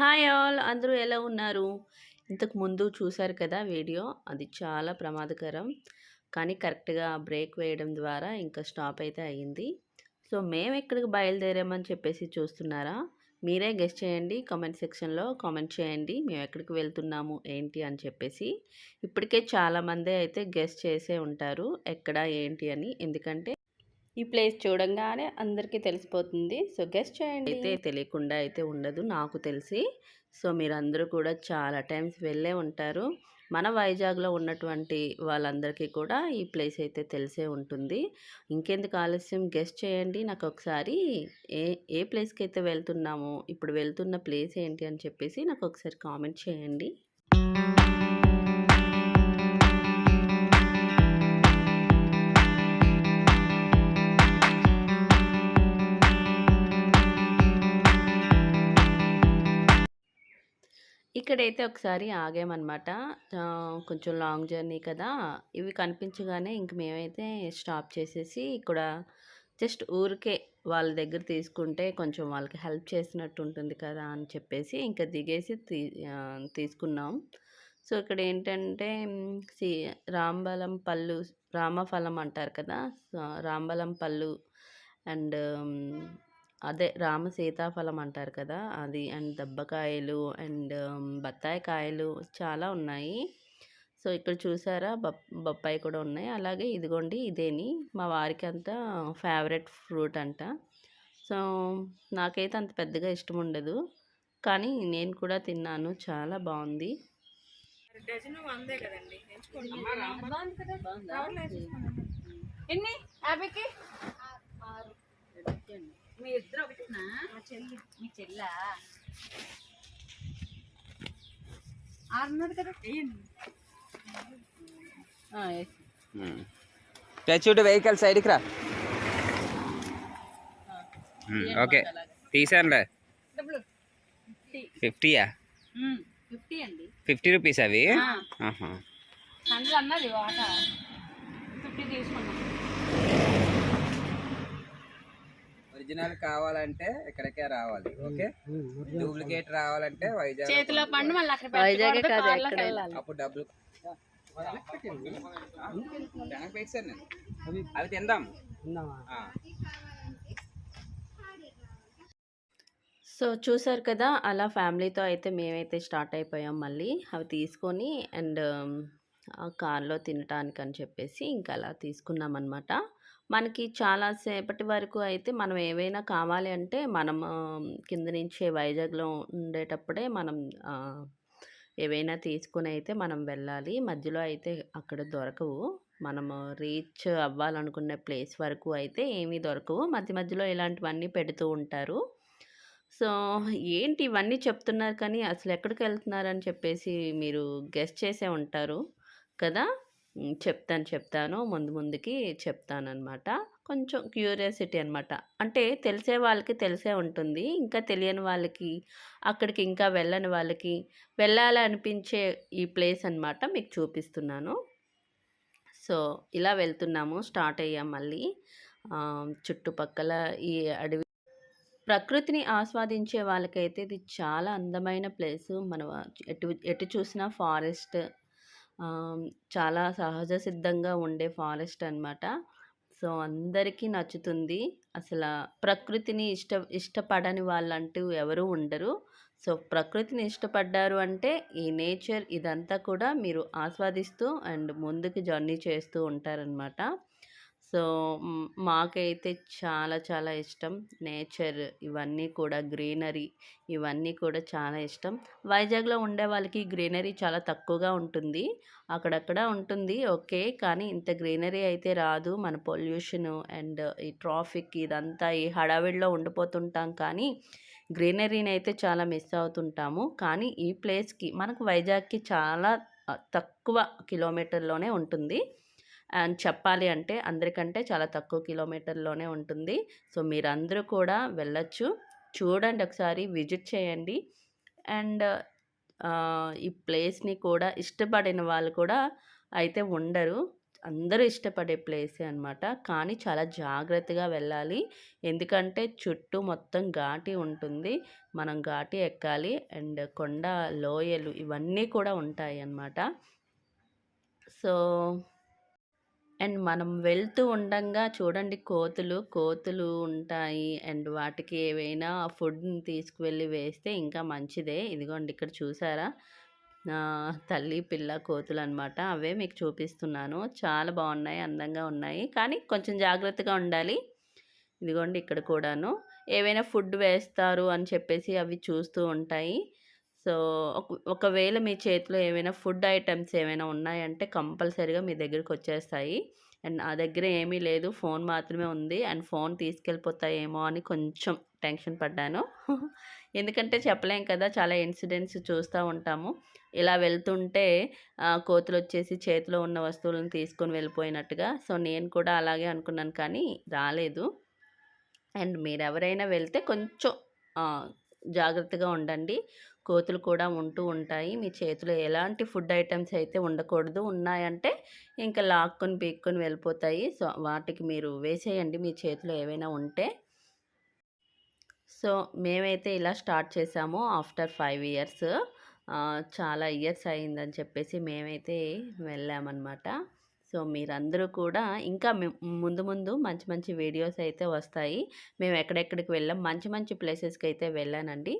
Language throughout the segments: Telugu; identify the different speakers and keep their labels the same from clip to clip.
Speaker 1: హాయ్ ఆల్ అందరూ ఎలా ఉన్నారు ఇంతకు ముందు చూశారు కదా వీడియో అది చాలా ప్రమాదకరం కానీ కరెక్ట్గా బ్రేక్ వేయడం ద్వారా ఇంకా స్టాప్ అయితే అయ్యింది సో మేము ఎక్కడికి బయలుదేరామని చెప్పేసి చూస్తున్నారా మీరే గెస్ట్ చేయండి కామెంట్ సెక్షన్లో కామెంట్ చేయండి మేము ఎక్కడికి వెళ్తున్నాము ఏంటి అని చెప్పేసి ఇప్పటికే చాలామంది అయితే గెస్ట్ చేసే ఉంటారు ఎక్కడ ఏంటి అని ఎందుకంటే ఈ ప్లేస్ చూడంగానే అందరికీ తెలిసిపోతుంది సో గెస్ట్ చేయండి అయితే తెలియకుండా అయితే ఉండదు నాకు తెలిసి సో మీరందరూ కూడా చాలా టైమ్స్ వెళ్ళే ఉంటారు మన వైజాగ్లో ఉన్నటువంటి వాళ్ళందరికీ కూడా ఈ ప్లేస్ అయితే తెలిసే ఉంటుంది ఇంకెందుకు ఆలస్యం గెస్ట్ చేయండి నాకు ఒకసారి ఏ ఏ ప్లేస్కి అయితే వెళ్తున్నామో ఇప్పుడు వెళ్తున్న ప్లేస్ ఏంటి అని చెప్పేసి నాకు ఒకసారి కామెంట్ చేయండి ఇక్కడైతే ఒకసారి ఆగామన్నమాట కొంచెం లాంగ్ జర్నీ కదా ఇవి కనిపించగానే ఇంక మేమైతే స్టాప్ చేసేసి ఇక్కడ జస్ట్ ఊరికే వాళ్ళ దగ్గర తీసుకుంటే కొంచెం వాళ్ళకి హెల్ప్ చేసినట్టు ఉంటుంది కదా అని చెప్పేసి ఇంకా దిగేసి తీ తీసుకున్నాం సో ఇక్కడ ఏంటంటే సి రాంబలం పళ్ళు రామఫలం అంటారు కదా రాంబలం పళ్ళు అండ్ అదే రామ సీతాఫలం అంటారు కదా అది అండ్ దెబ్బకాయలు అండ్ బత్తాయి కాయలు చాలా ఉన్నాయి సో ఇక్కడ చూసారా బొప్పాయి కూడా ఉన్నాయి అలాగే ఇదిగోండి ఇదేని మా వారికి అంతా ఫేవరెట్ ఫ్రూట్ అంట సో నాకైతే అంత పెద్దగా ఇష్టం ఉండదు కానీ నేను కూడా తిన్నాను చాలా బాగుంది ఎన్ని యాభైకి మీ ఇద్దరు ఒకటేనా
Speaker 2: చెల్లి మీ చెల్ల ఆరున్నది కదా టచ్ వెహికల్ సైడ్కి రా ఓకే hmm, తీసానులే ఫిఫ్టీయా hmm, ఫిఫ్టీ అండి ఫిఫ్టీ రూపీస్ అవి హండ్రెడ్ అన్నది ఫిఫ్టీ తీసుకున్నాం ఒరిజినల్ కావాలంటే ఇక్కడికే రావాలి ఓకే డూప్లికేట్ రావాలంటే వైజాగ్
Speaker 1: అప్పుడు డబ్బులు అవి తిందాం సో చూసారు కదా అలా ఫ్యామిలీతో అయితే మేమైతే స్టార్ట్ అయిపోయాం మళ్ళీ అవి తీసుకొని అండ్ కార్లో తినటానికి అని చెప్పేసి ఇంకా అలా తీసుకున్నాం అనమాట మనకి చాలాసేపటి వరకు అయితే మనం ఏవైనా కావాలి అంటే మనం కింద నుంచే వైజాగ్లో ఉండేటప్పుడే మనం ఏవైనా తీసుకుని అయితే మనం వెళ్ళాలి మధ్యలో అయితే అక్కడ దొరకవు మనము రీచ్ అవ్వాలనుకున్న ప్లేస్ వరకు అయితే ఏమీ దొరకవు మధ్య మధ్యలో ఇలాంటివన్నీ పెడుతూ ఉంటారు సో ఏంటి ఇవన్నీ చెప్తున్నారు కానీ అసలు ఎక్కడికి వెళ్తున్నారని చెప్పేసి మీరు గెస్ట్ చేసే ఉంటారు కదా చెప్తాను చెప్తాను ముందు ముందుకి చెప్తానమాట కొంచెం క్యూరియాసిటీ అనమాట అంటే తెలిసే వాళ్ళకి తెలిసే ఉంటుంది ఇంకా తెలియని వాళ్ళకి అక్కడికి ఇంకా వెళ్ళని వాళ్ళకి వెళ్ళాలనిపించే ఈ ప్లేస్ అనమాట మీకు చూపిస్తున్నాను సో ఇలా వెళ్తున్నాము స్టార్ట్ అయ్యాం మళ్ళీ చుట్టుపక్కల ఈ అడవి ప్రకృతిని ఆస్వాదించే వాళ్ళకైతే ఇది చాలా అందమైన ప్లేస్ మన ఎటు ఎటు చూసినా ఫారెస్ట్ చాలా సహజ సిద్ధంగా ఉండే ఫారెస్ట్ అనమాట సో అందరికీ నచ్చుతుంది అసలు ప్రకృతిని ఇష్ట ఇష్టపడని వాళ్ళంటూ ఎవరు ఉండరు సో ప్రకృతిని ఇష్టపడ్డారు అంటే ఈ నేచర్ ఇదంతా కూడా మీరు ఆస్వాదిస్తూ అండ్ ముందుకు జర్నీ చేస్తూ ఉంటారనమాట సో మాకైతే చాలా చాలా ఇష్టం నేచర్ ఇవన్నీ కూడా గ్రీనరీ ఇవన్నీ కూడా చాలా ఇష్టం వైజాగ్లో ఉండే వాళ్ళకి గ్రీనరీ చాలా తక్కువగా ఉంటుంది అక్కడక్కడ ఉంటుంది ఓకే కానీ ఇంత గ్రీనరీ అయితే రాదు మన పొల్యూషన్ అండ్ ఈ ట్రాఫిక్ ఇదంతా ఈ హడావిడిలో ఉండిపోతుంటాం కానీ గ్రీనరీని అయితే చాలా మిస్ అవుతుంటాము కానీ ఈ ప్లేస్కి మనకు వైజాగ్కి చాలా తక్కువ కిలోమీటర్లోనే ఉంటుంది అండ్ చెప్పాలి అంటే అందరికంటే చాలా తక్కువ కిలోమీటర్లోనే ఉంటుంది సో మీరందరూ కూడా వెళ్ళొచ్చు చూడండి ఒకసారి విజిట్ చేయండి అండ్ ఈ ప్లేస్ని కూడా ఇష్టపడిన వాళ్ళు కూడా అయితే ఉండరు అందరూ ఇష్టపడే ప్లేసే అనమాట కానీ చాలా జాగ్రత్తగా వెళ్ళాలి ఎందుకంటే చుట్టూ మొత్తం ఘాటి ఉంటుంది మనం ఘాటి ఎక్కాలి అండ్ కొండ లోయలు ఇవన్నీ కూడా ఉంటాయి అన్నమాట సో అండ్ మనం వెళ్తూ ఉండంగా చూడండి కోతులు కోతులు ఉంటాయి అండ్ వాటికి ఏవైనా ఫుడ్ని తీసుకువెళ్ళి వేస్తే ఇంకా మంచిదే ఇదిగోండి ఇక్కడ చూసారా తల్లి పిల్ల కోతులు అనమాట అవే మీకు చూపిస్తున్నాను చాలా బాగున్నాయి అందంగా ఉన్నాయి కానీ కొంచెం జాగ్రత్తగా ఉండాలి ఇదిగోండి ఇక్కడ కూడాను ఏవైనా ఫుడ్ వేస్తారు అని చెప్పేసి అవి చూస్తూ ఉంటాయి సో ఒకవేళ మీ చేతిలో ఏమైనా ఫుడ్ ఐటమ్స్ ఏమైనా ఉన్నాయంటే కంపల్సరీగా మీ దగ్గరికి వచ్చేస్తాయి అండ్ నా దగ్గర ఏమీ లేదు ఫోన్ మాత్రమే ఉంది అండ్ ఫోన్ తీసుకెళ్ళిపోతాయేమో అని కొంచెం టెన్షన్ పడ్డాను ఎందుకంటే చెప్పలేం కదా చాలా ఇన్సిడెంట్స్ చూస్తూ ఉంటాము ఇలా వెళ్తుంటే కోతులు వచ్చేసి చేతిలో ఉన్న వస్తువులను తీసుకొని వెళ్ళిపోయినట్టుగా సో నేను కూడా అలాగే అనుకున్నాను కానీ రాలేదు అండ్ మీరు ఎవరైనా వెళ్తే కొంచెం జాగ్రత్తగా ఉండండి కోతులు కూడా ఉంటూ ఉంటాయి మీ చేతిలో ఎలాంటి ఫుడ్ ఐటమ్స్ అయితే ఉండకూడదు ఉన్నాయంటే ఇంకా లాక్కొని పీక్కొని వెళ్ళిపోతాయి సో వాటికి మీరు వేసేయండి మీ చేతిలో ఏవైనా ఉంటే సో మేమైతే ఇలా స్టార్ట్ చేసాము ఆఫ్టర్ ఫైవ్ ఇయర్స్ చాలా ఇయర్స్ అయిందని చెప్పేసి మేమైతే వెళ్ళామన్నమాట సో మీరందరూ కూడా ఇంకా ముందు ముందు మంచి మంచి వీడియోస్ అయితే వస్తాయి మేము ఎక్కడెక్కడికి వెళ్ళాం మంచి మంచి ప్లేసెస్కి అయితే వెళ్ళానండి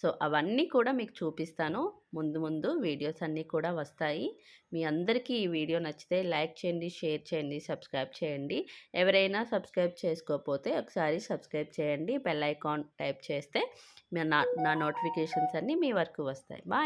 Speaker 1: సో అవన్నీ కూడా మీకు చూపిస్తాను ముందు ముందు వీడియోస్ అన్నీ కూడా వస్తాయి మీ అందరికీ ఈ వీడియో నచ్చితే లైక్ చేయండి షేర్ చేయండి సబ్స్క్రైబ్ చేయండి ఎవరైనా సబ్స్క్రైబ్ చేసుకోకపోతే ఒకసారి సబ్స్క్రైబ్ చేయండి బెల్ ఐకాన్ టైప్ చేస్తే నా నోటిఫికేషన్స్ అన్నీ మీ వరకు వస్తాయి బాయ్